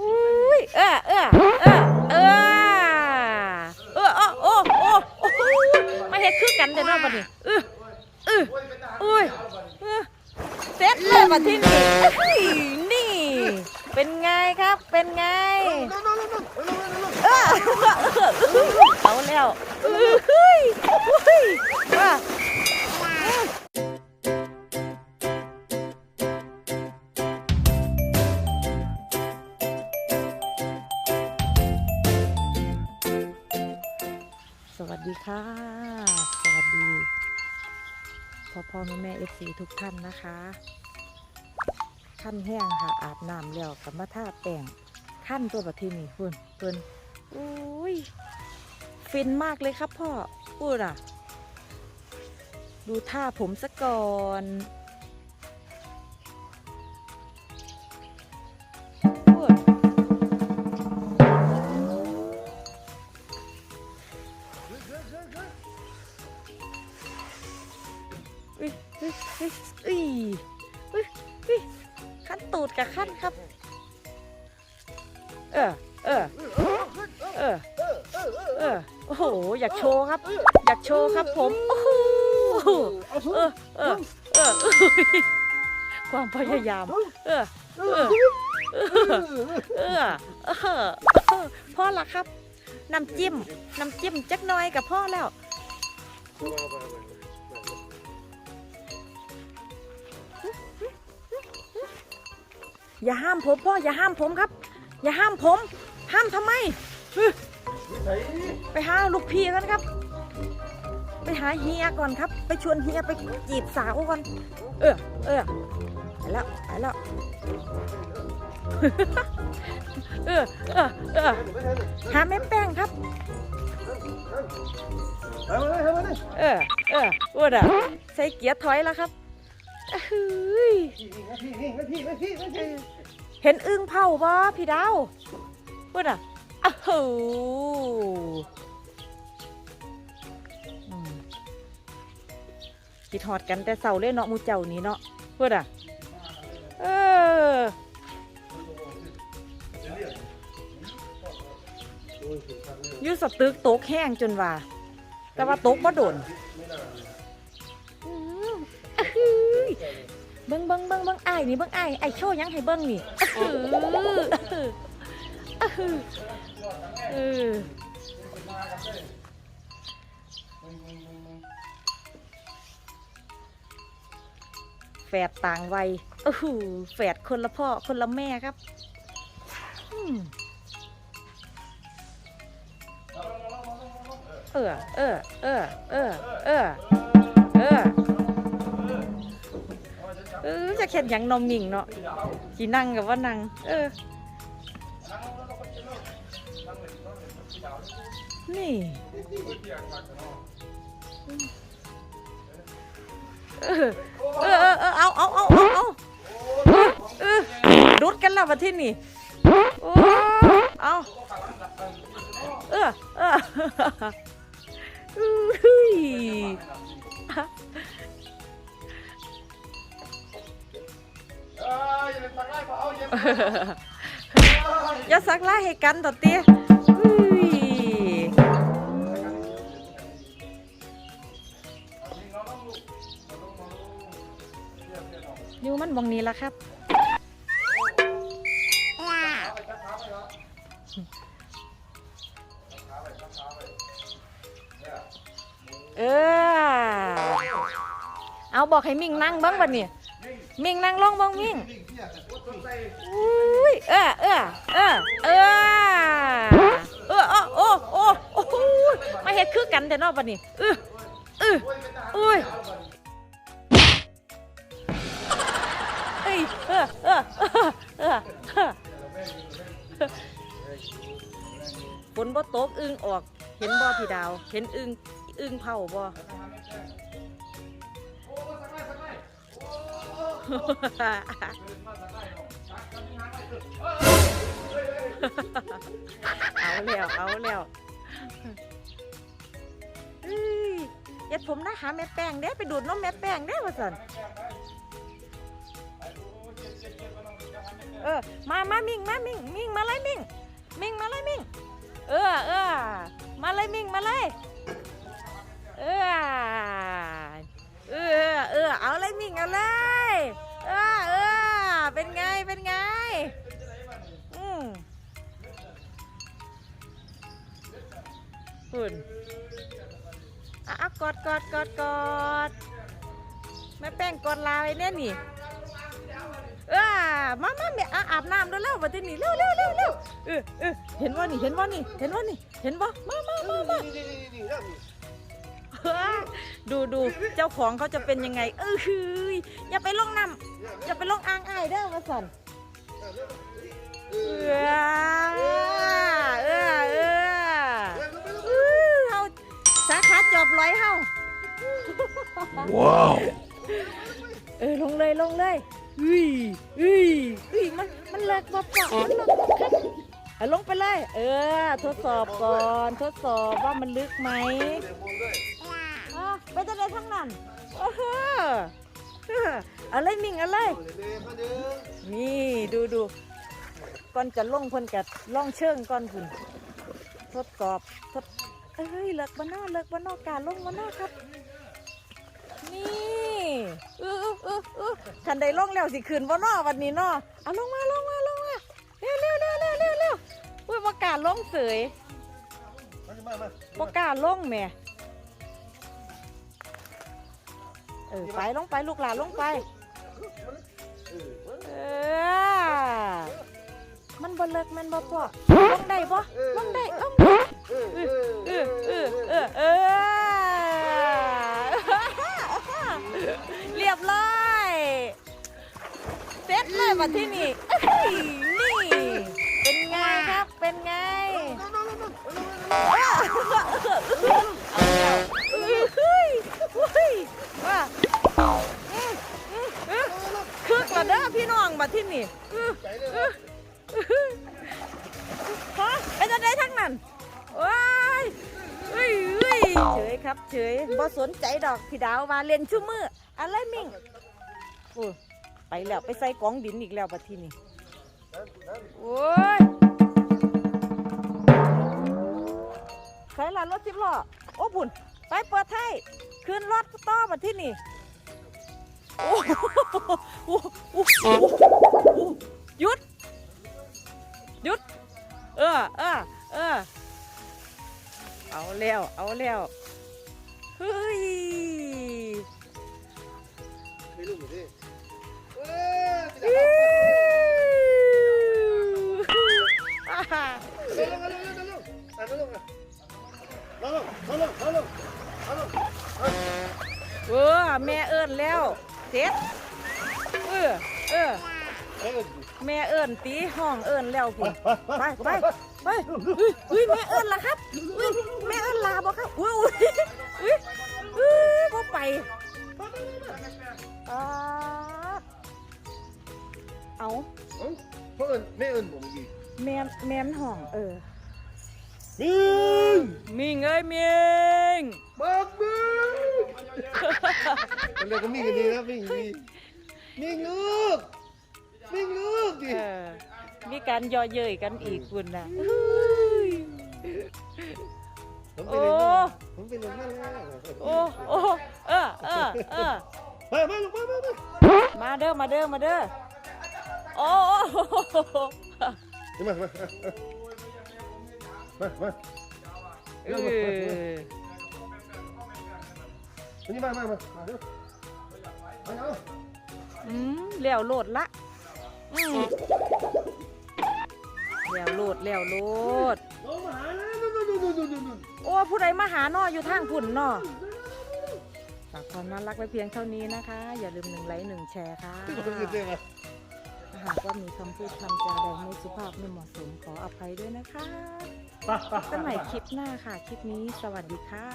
อุ้ยเออเออเออเออเออโอ้โอ้โอ้โอ้ไมาเฮ็ดคือกันแต่นอกบัดนี้เออเอออุ้ยเออเสร็จเลยบัดที่นี่นี่ เป็นไงครับเป็นไง ค่ะ สวัสดีพ่อพ่อแม่แม่เอฟซีทุกท่านนะคะขั้นแห้งค่ะ อาบน้ำแล้วกับมาท่าแต่งขั้นตัวบัดทีนี่คุณเพิ่นอุ้ยฟินมากเลยครับพ่อพูดอะ ดูท่าผมซะก่อน ตูดกับขั้นครับ เออ เออ เออ เออ โอ้โห อยากโชว์ครับ อยากโชว์ครับผม โอ้โห เออ เออ เอออุ๊ยความพยายามเออเออ เออ เออ พ่อละครับ น้ำจิ้ม น้ำจิ้มจักหน่อยกับพ่อแล้ว อย่าห้ามผมพ่ออย่าห้ามผมครับ อย่าห้ามผม ห้ามทำไมไปหาลูกพี่กันครับ ไปหาเฮียก่อนครับ ไปชวนเฮียไปจีบสาวก่อน เออเออไปแล้วไปแล้วเออเออเออหาแม่แป้งครับเออเอออ้วนอะใส่เกียร์ถอยแล้วครับเฮ้ย เห็นอึ้งเผาบ่พี่ดาวพูดอะอ้าวโหอืมคิดหอดกันแต่เสาเลยเนาะมูเจ้านี้เนาะพูดอะ เอออยูสตึกโต๊กแห้งจนว่า แต่ว่าโต๊กบ่โดน เบิ้งเบิ้งเบิ้งเบิ้งไอ้ายนี่เบิ้งไอ้ายไอ้ายโชว์หยังให้เบิ้งนี่อะฮืออะฮือเออแฝดต่างวัยโอ้โหแฝดคนละพ่อคนละแม่ครับอืมเออเออเออเออเออเออ เออจะเข็นยังนมมิงเนาะสีนั่งกับว่านั่งเออ นี่เออเออเออเอาเอาเอาเอาเอาเออรุดกันแล้วมาที่นี่โอ้เอาเออเออ อย่าสักล่ให้กันต่อเตี้ยอยู่มันบองนี้ละครับเออ เอาบอกให้มิงนั่งบ้างบัดนี้ มิ่งนั่งลงบ้างมิ่งอุ้ยเออเออเออเออเออโอ้โอ้โอ้โอ้มาเฮ็ดคือกันแต่นอกบัดนี้เออเอออุ้ยเอ้ยเออเออเออเออเออฝนบ่ตกอึ้งออก เห็นบ่พี่ดาว เห็นอึ้งอึ้งเผาบ่ เอาแล้วเอาแล้วเอ้ยเอ็ดผมนะหาแม่แป้งเด้ไปดูดนมแม่แป้งเด้ว่าสันเออ มามามิ่งมามิ่งมิ่งมาเลยมิ่งมิ่งมาเลยมิ่งเออเออมาเลยมิ่งมาเลย กอดกอดกอดแม่แป้งกอดลาไว้เนี่ยนี่เออมามาแม่อาบน้ำแล้วเร็วมาที่นี่เร็วเร็วเร็วเร็วเออเออเห็นว่านี่เห็นว่านี่เห็นว่านี่เห็นว่ามามามามาดูดูเจ้าของเขาจะเป็นยังไง เออฮืออย่าไปลงน้ำอย่าไปลงอ่างอ้ายเด้อมาสั่นเออเออเออเออเฮาสาขาจอบร้อยเฮา ว้าว เออลงเลยลงเลยอุ้ยอุ้ยอุ้ยมันมันเลิกบ่ปะมันเลิกบ่ครับเอาลงไปเลย เออ ทดสอบก่อน ทดสอบว่ามันลึกไหมเดี๋ยวมองด้วยอะไปจะได้ทั้งนั้นโอ้โหเออเอาเลยมิ่งเอาเลยเดี๋ยวมาเด้อนี่ดูดูก่อนจะลงเพิ่นกัล่องเชิงก่อนคุณทดสอบทดเอ้ยเลิกบ้านนอกเลิกบ้านนอกการลงบ้านนอกครับ นี่เออเออเออเออคันใดลงแล้วสิคืนบ้านนอกวันนี้เนาะเอาลงมาลงมาลงมาเร็วเร็วเร็วเร็วเร็วเร็วอุ้ยประกล้าศลงเสยมามามาประกล้าศลงแหม่เออไปลงไปลูกหลานลงไปเออมันบ่เลิกมันบ่พอลงได้บ่ลงได้ลงได้เออเออเออเออเออเออ รียบร้อยเสร็จเลยมาที่นี่เอ้ยนี่ เป็นไงครับ เป็นไงเอาแล้วเอ้ยเฮ้ยเฮ้ยว่าอืมอืมอืมคึกละเด้อพี่น้องมาที่นี่อื้อใจเลยฮะไปจะได้ทั้งนั้น เฮ้ยเฉยครับเฉยบ่สนใจดอกพี่ดาวมาเล่นชุ่มืออะไรมิ่งโอ้ไปแล้วไปใส่กองดินอีกแล้วบัดทีนี้โอ้ยใส่ละรถสิบล้อโอ้บุญไปเปิดไทยขึ้นรถต่อบัดที่นี่โอ้โอ้โหโอ้โหโอ้โหหยุดหยุด เออเออเออ เอาแล้ว เอาแล้ว เฮ้ยไม่รู้ดิเอออิ๊วอ่าเร็วเร็วเร็วเร็วเร็วอะเร็วเร็วลงลงลงลงลงลงลงเออแม่เอิ้นแล้วเสร็จเออเออเร็วแม่เอิ้นตีห้องเอิ้นแล้วพี่ไปไปไปอุ้ยอุ้ยแม่เอิ้นล่ะครับอุ้ยแม่เอิ้นลาบ่ครับอุ้ยอุ้ยอุ้ยอุ้ยบ่ไปอ่าเอาเอ้าเพื่อนแม่เอิญผมอีกแม่นแม่นห้องเออมิงมิงเอ้ยมิงบักมิงมันเรียกก็มิงกันดีนะมิงดีมิงลูก การย่อเย้ยกันอีกคุณนะผมเป็นอย่างนั้นผมเป็นอย่างนั้นแล้วโอ้โอ้เออเออเออมามาลูกมามามามาเด้อมาเด้อมาเด้อโอ้โอ้มามามามาเอเร็วมาอนี่มามามามาเร็วมาเอาอืมแล้วโหลดละอืม แล้วโหลดแล้วโหลดลงมาหาแล้วนู่นนู่นนู่นนู่นนู่นโอ้ผู้ใดมาหาน้ออยู่ทางพุ่นน้อฝากความน่ารักไว้เพียงเท่านี้นะคะ อย่าลืมหนึ่งไลค์หนึ่งแชร์ค่ะที่ผมเรียกมาถ้าหากว่ามีคำพูดคำจาใดไม่สุภาพไม่เหมาะสมขออภัยด้วยนะคะไปไปกันใหม่คลิปหน้าค่ะ คลิปนี้สวัสดีค่ะ